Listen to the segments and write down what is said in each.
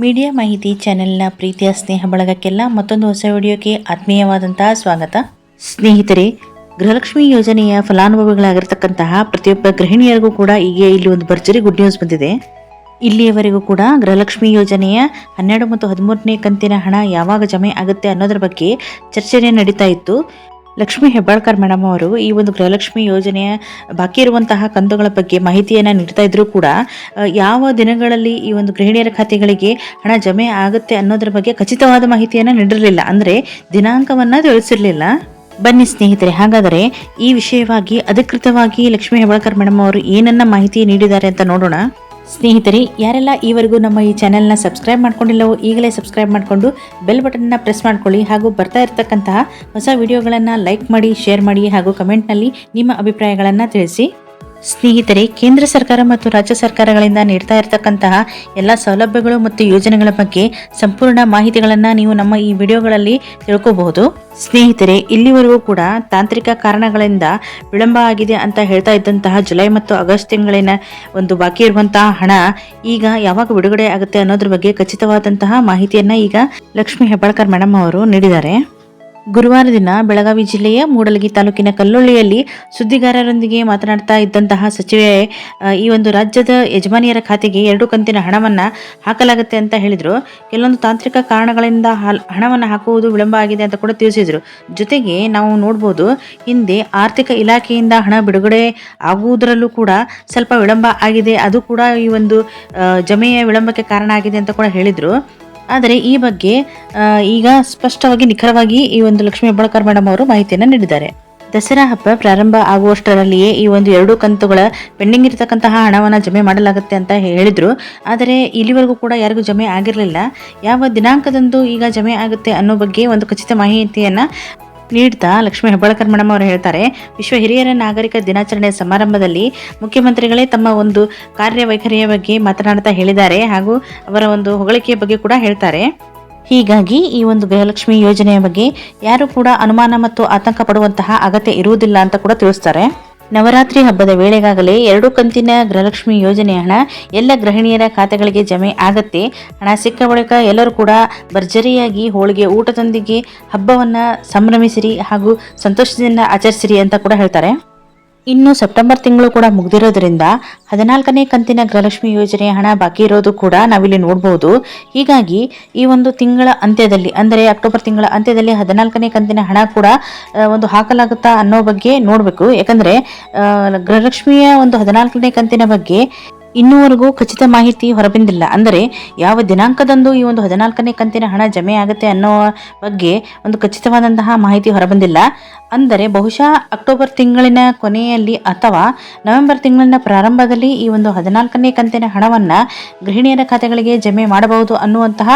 Media ಮಾಹಿತಿ ಚಾನೆಲ್ನ ಪ್ರೀತಿಯ, ಸ್ನೇಹ, ಬಳಗಕ್ಕೆಲ್ಲ ಮತ್ತೊಂದು ಹೊಸ ವಿಡಿಯೋಕ್ಕೆ ಆತ್ಮೀಯವಾದಂತಹ ಸ್ವಾಗತ. ಸ್ನೇಹಿತರೆ, ಗೃಹಲಕ್ಷ್ಮಿ ಯೋಜನೆಯ ಫಲಾನುಭವಿಗಳಾಗಿರ್ತಕ್ಕಂತಹ ಪ್ರತಿಯೊಬ್ಬ ಗೃಹಿಣಿಯರಿಗೂ ಕೂಡ ಈಗ ಇಲ್ಲಿ ಒಂದು ಭರ್ಜರಿ ಗುಡ್ ನ್ಯೂಸ್ ಬಂದಿದೆ. ಇಲ್ಲಿಯವರೆಗೂ ಕೂಡ ಗೃಹಲಕ್ಷ್ಮಿ ಯೋಜನೆಯ ಹನ್ನೆರಡು ಮತ್ತು ಹದಿಮೂರನೇ ಕಂತಿನ ಹಣ ಯಾವಾಗ ಜಮೆ ಆಗುತ್ತೆ ಅನ್ನೋದ್ರ ಬಗ್ಗೆ ಚರ್ಚೆನೇ ನಡೀತಾ ಇತ್ತು. ಲಕ್ಷ್ಮೀ ಹೆಬ್ಬಾಳ್ಕರ್ ಮೇಡಮ್ ಅವರು ಈ ಒಂದು ಗೃಹಲಕ್ಷ್ಮಿ ಯೋಜನೆಯ ಬಾಕಿ ಇರುವಂತಹ ಕಂತುಗಳ ಬಗ್ಗೆ ಮಾಹಿತಿಯನ್ನು ನೀಡ್ತಾ ಇದ್ರು ಕೂಡ ಯಾವ ದಿನಗಳಲ್ಲಿ ಈ ಒಂದು ಗೃಹಿಣಿಯರ ಖಾತೆಗಳಿಗೆ ಹಣ ಜಮೆ ಆಗುತ್ತೆ ಅನ್ನೋದ್ರ ಬಗ್ಗೆ ಖಚಿತವಾದ ಮಾಹಿತಿಯನ್ನು ನೀಡಿರಲಿಲ್ಲ. ಅಂದರೆ ದಿನಾಂಕವನ್ನು ತಿಳಿಸಿರಲಿಲ್ಲ. ಬನ್ನಿ ಸ್ನೇಹಿತರೆ, ಹಾಗಾದರೆ ಈ ವಿಷಯವಾಗಿ ಅಧಿಕೃತವಾಗಿ ಲಕ್ಷ್ಮೀ ಹೆಬ್ಬಾಳ್ಕರ್ ಮೇಡಮ್ ಅವರು ಏನನ್ನ ಮಾಹಿತಿ ನೀಡಿದ್ದಾರೆ ಅಂತ ನೋಡೋಣ. ಸ್ನೇಹಿತರೆ, ಯಾರೆಲ್ಲ ಈವರೆಗೂ ನಮ್ಮ ಈ ಚಾನೆಲ್ನ ಸಬ್ಸ್ಕ್ರೈಬ್ ಮಾಡ್ಕೊಂಡಿಲ್ಲವೋ ಈಗಲೇ ಸಬ್ಸ್ಕ್ರೈಬ್ ಮಾಡಿಕೊಂಡು ಬೆಲ್ ಬಟನ್ನ ಪ್ರೆಸ್ ಮಾಡ್ಕೊಳ್ಳಿ ಹಾಗೂ ಬರ್ತಾ ಇರತಕ್ಕಂತಹ ಹೊಸ ವಿಡಿಯೋಗಳನ್ನು ಲೈಕ್ ಮಾಡಿ, ಶೇರ್ ಮಾಡಿ ಹಾಗೂ ಕಮೆಂಟ್ನಲ್ಲಿ ನಿಮ್ಮ ಅಭಿಪ್ರಾಯಗಳನ್ನು ತಿಳಿಸಿ. ಸ್ನೇಹಿತರೆ, ಕೇಂದ್ರ ಸರ್ಕಾರ ಮತ್ತು ರಾಜ್ಯ ಸರ್ಕಾರಗಳಿಂದ ನೀಡ್ತಾ ಇರತಕ್ಕಂತಹ ಎಲ್ಲ ಸೌಲಭ್ಯಗಳು ಮತ್ತು ಯೋಜನೆಗಳ ಬಗ್ಗೆ ಸಂಪೂರ್ಣ ಮಾಹಿತಿಗಳನ್ನು ನೀವು ನಮ್ಮ ಈ ವಿಡಿಯೋಗಳಲ್ಲಿ ತಿಳ್ಕೋಬಹುದು. ಸ್ನೇಹಿತರೆ, ಇಲ್ಲಿವರೆಗೂ ಕೂಡ ತಾಂತ್ರಿಕ ಕಾರಣಗಳಿಂದ ವಿಳಂಬ ಆಗಿದೆ ಅಂತ ಹೇಳ್ತಾ ಇದ್ದಂತಹ ಜುಲೈ ಮತ್ತು ಆಗಸ್ಟ್ ತಿಂಗಳಿನ ಒಂದು ಬಾಕಿ ಇರುವಂತಹ ಹಣ ಈಗ ಯಾವಾಗ ಬಿಡುಗಡೆ ಆಗುತ್ತೆ ಅನ್ನೋದ್ರ ಬಗ್ಗೆ ಖಚಿತವಾದಂತಹ ಮಾಹಿತಿಯನ್ನ ಈಗ ಲಕ್ಷ್ಮಿ ಹೆಬ್ಬಾಳ್ಕರ್ ಮೇಡಮ್ ಅವರು ನೀಡಿದ್ದಾರೆ. ಗುರುವಾರ ದಿನ ಬೆಳಗಾವಿ ಜಿಲ್ಲೆಯ ಮೂಡಲಗಿ ತಾಲೂಕಿನ ಕಲ್ಲೊಳ್ಳಿಯಲ್ಲಿ ಸುದ್ದಿಗಾರರೊಂದಿಗೆ ಮಾತನಾಡ್ತಾ ಇದ್ದಂತಹ ಸಚಿವೆ ಈ ಒಂದು ರಾಜ್ಯದ ಯಜಮಾನಿಯರ ಖಾತೆಗೆ ಎರಡು ಕಂತಿನ ಹಣವನ್ನು ಹಾಕಲಾಗುತ್ತೆ ಅಂತ ಹೇಳಿದರು. ಕೆಲವೊಂದು ತಾಂತ್ರಿಕ ಕಾರಣಗಳಿಂದ ಹಣವನ್ನು ಹಾಕುವುದು ವಿಳಂಬ ಆಗಿದೆ ಅಂತ ಕೂಡ ತಿಳಿಸಿದರು. ಜೊತೆಗೆ ನಾವು ನೋಡ್ಬೋದು, ಹಿಂದೆ ಆರ್ಥಿಕ ಇಲಾಖೆಯಿಂದ ಹಣ ಬಿಡುಗಡೆ ಆಗುವುದರಲ್ಲೂ ಕೂಡ ಸ್ವಲ್ಪ ವಿಳಂಬ ಆಗಿದೆ. ಅದು ಕೂಡ ಈ ಒಂದು ಜಮೆಯ ವಿಳಂಬಕ್ಕೆ ಕಾರಣ ಆಗಿದೆ ಅಂತ ಕೂಡ ಹೇಳಿದರು. ಆದರೆ ಈ ಬಗ್ಗೆ ಈಗ ಸ್ಪಷ್ಟವಾಗಿ, ನಿಖರವಾಗಿ ಈ ಒಂದು ಲಕ್ಷ್ಮೀ ಹೆಬ್ಬಾಳ್ಕರ್ ಮೇಡಮ್ ಅವರು ಮಾಹಿತಿಯನ್ನು ನೀಡಿದ್ದಾರೆ. ದಸರಾ ಹಬ್ಬ ಪ್ರಾರಂಭ ಆಗುವಷ್ಟರಲ್ಲಿಯೇ ಈ ಒಂದು ಎರಡು ಕಂತುಗಳ ಪೆಂಡಿಂಗ್ ಇರತಕ್ಕಂತಹ ಹಣವನ್ನು ಜಮೆ ಮಾಡಲಾಗುತ್ತೆ ಅಂತ ಹೇಳಿದರು. ಆದರೆ ಇಲ್ಲಿವರೆಗೂ ಕೂಡ ಯಾರಿಗೂ ಜಮೆ ಆಗಿರಲಿಲ್ಲ. ಯಾವ ದಿನಾಂಕದಂದು ಈಗ ಜಮೆ ಆಗುತ್ತೆ ಅನ್ನೋ ಬಗ್ಗೆ ಒಂದು ಖಚಿತ ಮಾಹಿತಿಯನ್ನು ನೀಡ್ತಾ ಲಕ್ಷ್ಮೀ ಹೆಬ್ಬಾಳ್ಕರ್ ಮೇಡಮ್ ಅವರು ಹೇಳ್ತಾರೆ, ವಿಶ್ವ ಹಿರಿಯರ ನಾಗರಿಕ ದಿನಾಚರಣೆ ಸಮಾರಂಭದಲ್ಲಿ ಮುಖ್ಯಮಂತ್ರಿಗಳೇ ತಮ್ಮ ಒಂದು ಕಾರ್ಯವೈಖರಿಯ ಬಗ್ಗೆ ಮಾತನಾಡ್ತಾ ಹೇಳಿದ್ದಾರೆ ಹಾಗೂ ಅವರ ಒಂದು ಹೊಗಳಿಕೆಯ ಬಗ್ಗೆ ಕೂಡ ಹೇಳ್ತಾರೆ. ಹೀಗಾಗಿ ಈ ಒಂದು ಗೃಹಲಕ್ಷ್ಮಿ ಯೋಜನೆಯ ಬಗ್ಗೆ ಯಾರು ಕೂಡ ಅನುಮಾನ ಮತ್ತು ಆತಂಕ ಪಡುವಂತಹ ಅಗತ್ಯ ಇರುವುದಿಲ್ಲ ಅಂತ ಕೂಡ ತಿಳಿಸ್ತಾರೆ. ನವರಾತ್ರಿ ಹಬ್ಬದ ವೇಳೆಗಾಗಲೇ ಎರಡು ಕಂತಿನ ಗೃಹಲಕ್ಷ್ಮಿ ಯೋಜನೆ ಹಣ ಎಲ್ಲ ಗೃಹಿಣಿಯರ ಖಾತೆಗಳಿಗೆ ಜಮೆ ಆಗತ್ತೆ. ಹಣ ಸಿಕ್ಕ ಬಳಿಕ ಎಲ್ಲರೂ ಕೂಡ ಭರ್ಜರಿಯಾಗಿ ಹೋಳಿಗೆ ಊಟದೊಂದಿಗೆ ಹಬ್ಬವನ್ನು ಸಂಭ್ರಮಿಸಿರಿ ಹಾಗೂ ಸಂತೋಷದಿಂದ ಆಚರಿಸಿರಿ ಅಂತ ಕೂಡ ಹೇಳ್ತಾರೆ. ಇನ್ನು ಸೆಪ್ಟೆಂಬರ್ ತಿಂಗಳು ಕೂಡ ಮುಗಿದಿರೋದ್ರಿಂದ ಹದಿನಾಲ್ಕನೇ ಕಂತಿನ ಗೃಹಲಕ್ಷ್ಮಿ ಯೋಜನೆಯ ಹಣ ಬಾಕಿ ಇರೋದು ಕೂಡ ನಾವಿಲ್ಲಿ ನೋಡಬಹುದು ಹೀಗಾಗಿ ಈ ಒಂದು ತಿಂಗಳ ಅಂತ್ಯದಲ್ಲಿ, ಅಂದರೆ ಅಕ್ಟೋಬರ್ ತಿಂಗಳ ಅಂತ್ಯದಲ್ಲಿ ಹದಿನಾಲ್ಕನೇ ಕಂತಿನ ಹಣ ಕೂಡ ಒಂದು ಹಾಕಲಾಗುತ್ತಾ ಅನ್ನೋ ಬಗ್ಗೆ ನೋಡಬೇಕು. ಯಾಕಂದ್ರೆ ಗೃಹಲಕ್ಷ್ಮಿಯ ಒಂದು ಹದಿನಾಲ್ಕನೇ ಕಂತಿನ ಬಗ್ಗೆ ಇನ್ನೂವರೆಗೂ ಖಚಿತ ಮಾಹಿತಿ ಹೊರಬಂದಿಲ್ಲ. ಅಂದರೆ, ಯಾವ ದಿನಾಂಕದಂದು ಈ ಒಂದು ಹದಿನಾಲ್ಕನೇ ಕಂತಿನ ಹಣ ಜಮೆ ಆಗುತ್ತೆ ಅನ್ನೋ ಬಗ್ಗೆ ಒಂದು ಖಚಿತವಾದಂತಹ ಮಾಹಿತಿ ಹೊರಬಂದಿಲ್ಲ. ಅಂದರೆ, ಬಹುಶಃ ಅಕ್ಟೋಬರ್ ತಿಂಗಳಿನ ಕೊನೆಯಲ್ಲಿ ಅಥವಾ ನವೆಂಬರ್ ತಿಂಗಳಿನ ಪ್ರಾರಂಭದಲ್ಲಿ ಈ ಒಂದು ಹದಿನಾಲ್ಕನೇ ಕಂತಿನ ಹಣವನ್ನು ಗೃಹಿಣಿಯರ ಖಾತೆಗಳಿಗೆ ಜಮೆ ಮಾಡಬಹುದು ಅನ್ನುವಂತಹ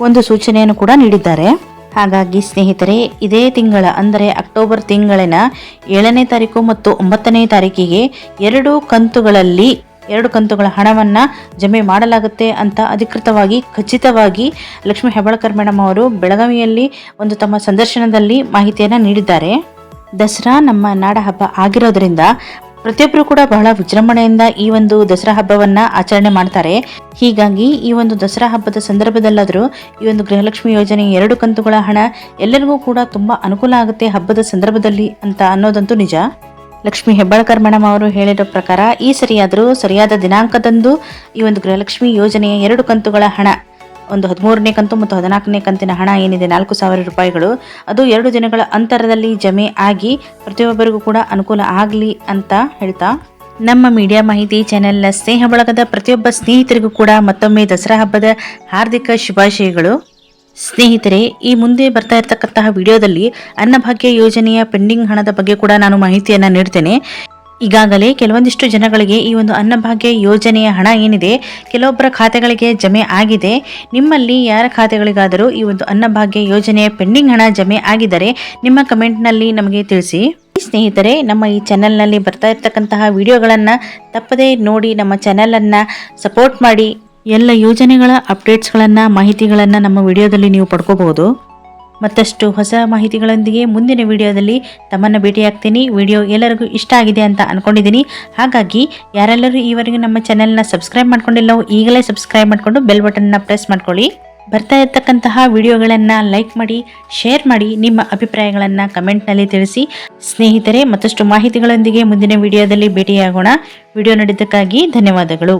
ಒಂದು ಸೂಚನೆಯನ್ನು ಕೂಡ ನೀಡಿದ್ದಾರೆ. ಹಾಗಾಗಿ, ಸ್ನೇಹಿತರೆ, ಇದೇ ತಿಂಗಳ, ಅಂದರೆ ಅಕ್ಟೋಬರ್ ತಿಂಗಳಿನ ಏಳನೇ ತಾರೀಕು ಮತ್ತು ಒಂಬತ್ತನೇ ತಾರೀಕಿಗೆ ಎರಡು ಕಂತುಗಳಲ್ಲಿ ಎರಡು ಕಂತುಗಳ ಹಣವನ್ನ ಜಮೆ ಮಾಡಲಾಗುತ್ತೆ ಅಂತ ಅಧಿಕೃತವಾಗಿ ಖಚಿತವಾಗಿ ಲಕ್ಷ್ಮೀ ಹೆಬ್ಬಾಳ್ಕರ್ ಮೇಡಮ್ ಅವರು ಬೆಳಗಾವಿಯಲ್ಲಿ ಒಂದು ತಮ್ಮ ಸಂದರ್ಶನದಲ್ಲಿ ಮಾಹಿತಿಯನ್ನು ನೀಡಿದ್ದಾರೆ. ದಸರಾ ನಮ್ಮ ನಾಡ ಹಬ್ಬ ಆಗಿರೋದ್ರಿಂದ ಪ್ರತಿಯೊಬ್ಬರು ಕೂಡ ಬಹಳ ವಿಜೃಂಭಣೆಯಿಂದ ಈ ಒಂದು ದಸರಾ ಹಬ್ಬವನ್ನ ಆಚರಣೆ ಮಾಡ್ತಾರೆ. ಹೀಗಾಗಿ ಈ ಒಂದು ದಸರಾ ಹಬ್ಬದ ಸಂದರ್ಭದಲ್ಲಾದರೂ ಈ ಒಂದು ಗೃಹಲಕ್ಷ್ಮಿ ಯೋಜನೆ ಎರಡು ಕಂತುಗಳ ಹಣ ಎಲ್ಲರಿಗೂ ಕೂಡ ತುಂಬಾ ಅನುಕೂಲ ಆಗುತ್ತೆ ಹಬ್ಬದ ಸಂದರ್ಭದಲ್ಲಿ ಅಂತ ಅನ್ನೋದಂತೂ ನಿಜ. ಲಕ್ಷ್ಮೀ ಹೆಬ್ಬಾಳ್ಕರ್ ಮೇಡಮ್ ಅವರು ಹೇಳಿರೋ ಪ್ರಕಾರ, ಈ ಸರಿಯಾದರೂ ಸರಿಯಾದ ದಿನಾಂಕದಂದು ಈ ಒಂದು ಗೃಹಲಕ್ಷ್ಮಿ ಯೋಜನೆಯ ಎರಡು ಕಂತುಗಳ ಹಣ, ಒಂದು ಹದಿಮೂರನೇ ಕಂತು ಮತ್ತು ಹದಿನಾಲ್ಕನೇ ಕಂತಿನ ಹಣ ಏನಿದೆ, ನಾಲ್ಕು ಸಾವಿರ ರೂಪಾಯಿಗಳು, ಅದು ಎರಡು ದಿನಗಳ ಅಂತರದಲ್ಲಿ ಜಮೆ ಆಗಿ ಪ್ರತಿಯೊಬ್ಬರಿಗೂ ಕೂಡ ಅನುಕೂಲ ಆಗಲಿ ಅಂತ ಹೇಳ್ತಾ ನಮ್ಮ ಮೀಡಿಯಾ ಮಾಹಿತಿ ಚಾನೆಲ್ನ ಸ್ನೇಹ ಬಳಗದ ಪ್ರತಿಯೊಬ್ಬ ಸ್ನೇಹಿತರಿಗೂ ಕೂಡ ಮತ್ತೊಮ್ಮೆ ದಸರಾ ಹಬ್ಬದ ಹಾರ್ದಿಕ ಶುಭಾಶಯಗಳು. ಸ್ನೇಹಿತರೆ, ಈ ಮುಂದೆ ಬರ್ತಾ ಇರತಕ್ಕಂತಹ ವಿಡಿಯೋದಲ್ಲಿ ಅನ್ನಭಾಗ್ಯ ಯೋಜನೆಯ ಪೆಂಡಿಂಗ್ ಹಣದ ಬಗ್ಗೆ ಕೂಡ ನಾನು ಮಾಹಿತಿಯನ್ನು ನೀಡ್ತೇನೆ. ಈಗಾಗಲೇ ಕೆಲವೊಂದಿಷ್ಟು ಜನಗಳಿಗೆ ಈ ಒಂದು ಅನ್ನಭಾಗ್ಯ ಯೋಜನೆಯ ಹಣ ಏನಿದೆ, ಕೆಲವೊಬ್ಬರ ಖಾತೆಗಳಿಗೆ ಜಮೆ ಆಗಿದೆ. ನಿಮ್ಮಲ್ಲಿ ಯಾರ ಖಾತೆಗಳಿಗಾದರೂ ಈ ಒಂದು ಅನ್ನಭಾಗ್ಯ ಯೋಜನೆಯ ಪೆಂಡಿಂಗ್ ಹಣ ಜಮೆ ಆಗಿದ್ದರೆ ನಿಮ್ಮ ಕಮೆಂಟ್ನಲ್ಲಿ ನಮಗೆ ತಿಳಿಸಿ. ಸ್ನೇಹಿತರೆ, ನಮ್ಮ ಈ ಚಾನೆಲ್ನಲ್ಲಿ ಬರ್ತಾ ಇರ್ತಕ್ಕಂತಹ ವಿಡಿಯೋಗಳನ್ನು ತಪ್ಪದೇ ನೋಡಿ ನಮ್ಮ ಚಾನೆಲನ್ನು ಸಪೋರ್ಟ್ ಮಾಡಿ. ಎಲ್ಲ ಯೋಜನೆಗಳ ಅಪ್ಡೇಟ್ಸ್ಗಳನ್ನು, ಮಾಹಿತಿಗಳನ್ನು ನಮ್ಮ ವಿಡಿಯೋದಲ್ಲಿ ನೀವು ಪಡ್ಕೋಬಹುದು. ಮತ್ತಷ್ಟು ಹೊಸ ಮಾಹಿತಿಗಳೊಂದಿಗೆ ಮುಂದಿನ ವಿಡಿಯೋದಲ್ಲಿ ತಮ್ಮನ್ನು ಭೇಟಿಯಾಗ್ತೀನಿ. ವಿಡಿಯೋ ಎಲ್ಲರಿಗೂ ಇಷ್ಟ ಆಗಿದೆ ಅಂತ ಅಂದ್ಕೊಂಡಿದ್ದೀನಿ ಹಾಗಾಗಿ, ಯಾರೆಲ್ಲರೂ ಈವರೆಗೂ ನಮ್ಮ ಚಾನೆಲ್ನ ಸಬ್ಸ್ಕ್ರೈಬ್ ಮಾಡ್ಕೊಂಡಿಲ್ಲವೋ, ಈಗಲೇ ಸಬ್ಸ್ಕ್ರೈಬ್ ಮಾಡಿಕೊಂಡು ಬೆಲ್ ಬಟನ್ನ ಪ್ರೆಸ್ ಮಾಡ್ಕೊಳ್ಳಿ. ಬರ್ತಾ ಇರ್ತಕ್ಕಂತಹ ವಿಡಿಯೋಗಳನ್ನು ಲೈಕ್ ಮಾಡಿ ಶೇರ್ ಮಾಡಿ, ನಿಮ್ಮ ಅಭಿಪ್ರಾಯಗಳನ್ನು ಕಮೆಂಟ್ನಲ್ಲಿ ತಿಳಿಸಿ. ಸ್ನೇಹಿತರೆ, ಮತ್ತಷ್ಟು ಮಾಹಿತಿಗಳೊಂದಿಗೆ ಮುಂದಿನ ವಿಡಿಯೋದಲ್ಲಿ ಭೇಟಿಯಾಗೋಣ. ವಿಡಿಯೋ ನೋಡಿದ್ದಕ್ಕಾಗಿ ಧನ್ಯವಾದಗಳು.